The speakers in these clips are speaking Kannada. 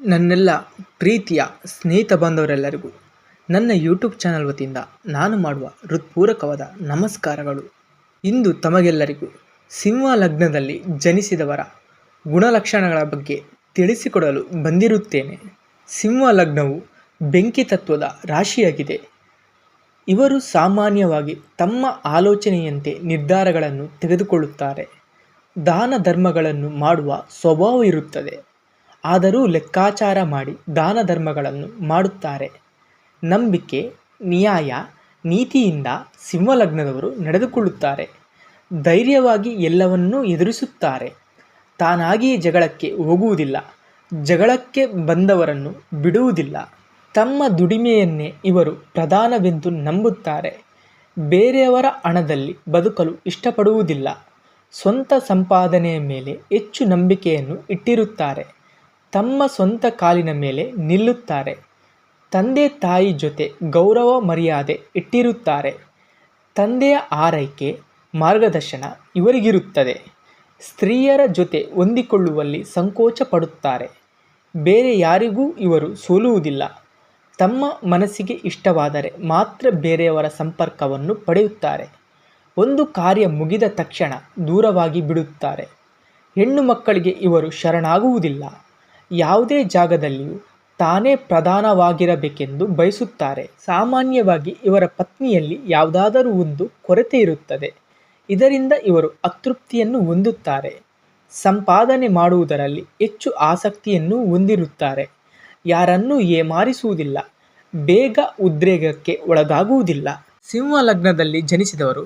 ನನ್ನೆಲ್ಲ ಪ್ರೀತಿಯ ಸ್ನೇಹಿತ ಬಾಂಧವರೆಲ್ಲರಿಗೂ ನನ್ನ ಯೂಟ್ಯೂಬ್ ಚಾನಲ್ ವತಿಯಿಂದ ನಾನು ಮಾಡುವ ಹೃತ್ಪೂರ್ವಕವಾದ ನಮಸ್ಕಾರಗಳು. ಇಂದು ತಮಗೆಲ್ಲರಿಗೂ ಸಿಂಹ ಲಗ್ನದಲ್ಲಿ ಜನಿಸಿದವರ ಗುಣಲಕ್ಷಣಗಳ ಬಗ್ಗೆ ತಿಳಿಸಿಕೊಡಲು ಬಂದಿರುತ್ತೇನೆ. ಸಿಂಹ ಲಗ್ನವು ಬೆಂಕಿ ತತ್ವದ ರಾಶಿಯಾಗಿದೆ. ಇವರು ಸಾಮಾನ್ಯವಾಗಿ ತಮ್ಮ ಆಲೋಚನೆಯಂತೆ ನಿರ್ಧಾರಗಳನ್ನು ತೆಗೆದುಕೊಳ್ಳುತ್ತಾರೆ. ದಾನ ಧರ್ಮಗಳನ್ನು ಮಾಡುವ ಸ್ವಭಾವ ಇರುತ್ತದೆ. ಆದರೂ ಲೆಕ್ಕಾಚಾರ ಮಾಡಿ ದಾನ ಧರ್ಮಗಳನ್ನು ಮಾಡುತ್ತಾರೆ. ನಂಬಿಕೆ, ನ್ಯಾಯ, ನೀತಿಯಿಂದ ಸಿಂಹಲಗ್ನದವರು ನಡೆದುಕೊಳ್ಳುತ್ತಾರೆ. ಧೈರ್ಯವಾಗಿ ಎಲ್ಲವನ್ನೂ ಎದುರಿಸುತ್ತಾರೆ. ತಾನಾಗಿಯೇ ಜಗಳಕ್ಕೆ ಹೋಗುವುದಿಲ್ಲ. ಜಗಳಕ್ಕೆ ಬಂದವರನ್ನು ಬಿಡುವುದಿಲ್ಲ. ತಮ್ಮ ದುಡಿಮೆಯನ್ನೇ ಇವರು ಪ್ರಧಾನವೆಂದು ನಂಬುತ್ತಾರೆ. ಬೇರೆಯವರ ಹಣದಲ್ಲಿ ಬದುಕಲು ಇಷ್ಟಪಡುವುದಿಲ್ಲ. ಸ್ವಂತ ಸಂಪಾದನೆಯ ಮೇಲೆ ಹೆಚ್ಚು ನಂಬಿಕೆಯನ್ನು ಇಟ್ಟಿರುತ್ತಾರೆ. ತಮ್ಮ ಸ್ವಂತ ಕಾಲಿನ ಮೇಲೆ ನಿಲ್ಲುತ್ತಾರೆ. ತಂದೆ ತಾಯಿ ಜೊತೆ ಗೌರವ ಮರ್ಯಾದೆ ಇಟ್ಟಿರುತ್ತಾರೆ. ತಂದೆಯ ಆರೈಕೆ, ಮಾರ್ಗದರ್ಶನ ಇವರಿಗಿರುತ್ತದೆ. ಸ್ತ್ರೀಯರ ಜೊತೆ ಹೊಂದಿಕೊಳ್ಳುವಲ್ಲಿ ಸಂಕೋಚ ಪಡುತ್ತಾರೆ. ಬೇರೆ ಯಾರಿಗೂ ಇವರು ಸೋಲುವುದಿಲ್ಲ. ತಮ್ಮ ಮನಸ್ಸಿಗೆ ಇಷ್ಟವಾದರೆ ಮಾತ್ರ ಬೇರೆಯವರ ಸಂಪರ್ಕವನ್ನು ಪಡೆಯುತ್ತಾರೆ. ಒಂದು ಕಾರ್ಯ ಮುಗಿದ ತಕ್ಷಣ ದೂರವಾಗಿ ಬಿಡುತ್ತಾರೆ. ಹೆಣ್ಣು ಮಕ್ಕಳಿಗೆ ಇವರು ಶರಣಾಗುವುದಿಲ್ಲ. ಯಾವುದೇ ಜಾಗದಲ್ಲಿಯೂ ತಾನೇ ಪ್ರಧಾನವಾಗಿರಬೇಕೆಂದು ಬಯಸುತ್ತಾರೆ. ಸಾಮಾನ್ಯವಾಗಿ ಇವರ ಪತ್ನಿಯಲ್ಲಿ ಯಾವುದಾದರೂ ಒಂದು ಕೊರತೆ ಇರುತ್ತದೆ. ಇದರಿಂದ ಇವರು ಅತೃಪ್ತಿಯನ್ನು ಹೊಂದುತ್ತಾರೆ. ಸಂಪಾದನೆ ಮಾಡುವುದರಲ್ಲಿ ಹೆಚ್ಚು ಆಸಕ್ತಿಯನ್ನು ಹೊಂದಿರುತ್ತಾರೆ. ಯಾರನ್ನೂ ಏಮಾರಿಸುವುದಿಲ್ಲ. ಬೇಗ ಉದ್ರೇಗಕ್ಕೆ ಒಳಗಾಗುವುದಿಲ್ಲ. ಸಿಂಹ ಲಗ್ನದಲ್ಲಿ ಜನಿಸಿದವರು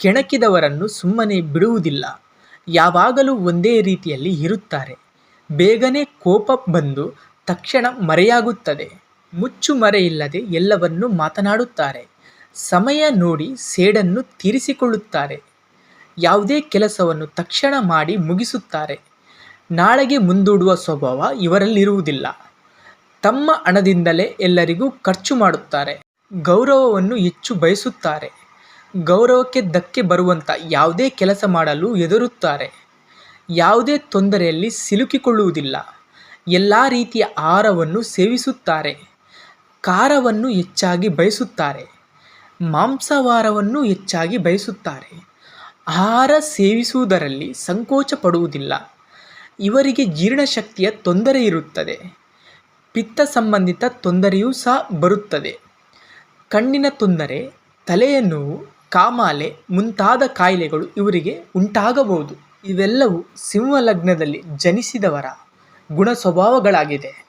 ಕೆಣಕಿದವರನ್ನು ಸುಮ್ಮನೆ ಬಿಡುವುದಿಲ್ಲ. ಯಾವಾಗಲೂ ಒಂದೇ ರೀತಿಯಲ್ಲಿ ಇರುತ್ತಾರೆ. ಬೇಗನೆ ಕೋಪ ಬಂದು ತಕ್ಷಣ ಮರೆಯಾಗುತ್ತದೆ. ಮುಚ್ಚು ಮರೆಯಿಲ್ಲದೆ ಎಲ್ಲವನ್ನೂ ಮಾತನಾಡುತ್ತಾರೆ. ಸಮಯ ನೋಡಿ ಸೇಡನ್ನು ತೀರಿಸಿಕೊಳ್ಳುತ್ತಾರೆ. ಯಾವುದೇ ಕೆಲಸವನ್ನು ತಕ್ಷಣ ಮಾಡಿ ಮುಗಿಸುತ್ತಾರೆ. ನಾಳೆಗೆ ಮುಂದೂಡುವ ಸ್ವಭಾವ ಇವರಲ್ಲಿರುವುದಿಲ್ಲ. ತಮ್ಮ ಹಣದಿಂದಲೇ ಎಲ್ಲರಿಗೂ ಖರ್ಚು ಮಾಡುತ್ತಾರೆ. ಗೌರವವನ್ನು ಹೆಚ್ಚು ಬಯಸುತ್ತಾರೆ. ಗೌರವಕ್ಕೆ ಧಕ್ಕೆ ಬರುವಂಥ ಯಾವುದೇ ಕೆಲಸ ಮಾಡಲು ಹೆದರುತ್ತಾರೆ. ಯಾವುದೇ ತೊಂದರೆಯಲ್ಲಿ ಸಿಲುಕಿಕೊಳ್ಳುವುದಿಲ್ಲ. ಎಲ್ಲ ರೀತಿಯ ಆಹಾರವನ್ನು ಸೇವಿಸುತ್ತಾರೆ. ಖಾರವನ್ನು ಹೆಚ್ಚಾಗಿ ಬಯಸುತ್ತಾರೆ. ಮಾಂಸಾಹಾರವನ್ನು ಹೆಚ್ಚಾಗಿ ಬಯಸುತ್ತಾರೆ. ಆಹಾರ ಸೇವಿಸುವುದರಲ್ಲಿ ಸಂಕೋಚ ಪಡುವುದಿಲ್ಲ ಇವರಿಗೆ ಜೀರ್ಣಶಕ್ತಿಯ ತೊಂದರೆ ಇರುತ್ತದೆ. ಪಿತ್ತ ಸಂಬಂಧಿತ ತೊಂದರೆಯೂ ಸಹ ಬರುತ್ತದೆ. ಕಣ್ಣಿನ ತೊಂದರೆ, ತಲೆಯ ನೋವು, ಕಾಮಾಲೆ ಮುಂತಾದ ಕಾಯಿಲೆಗಳು ಇವರಿಗೆ ಉಂಟಾಗಬಹುದು. ಇವೆಲ್ಲವೂ ಸಿಂಹ ಲಗ್ನದಲ್ಲಿ ಜನಿಸಿದವರ ಗುಣ ಸ್ವಭಾವಗಳಾಗಿದೆ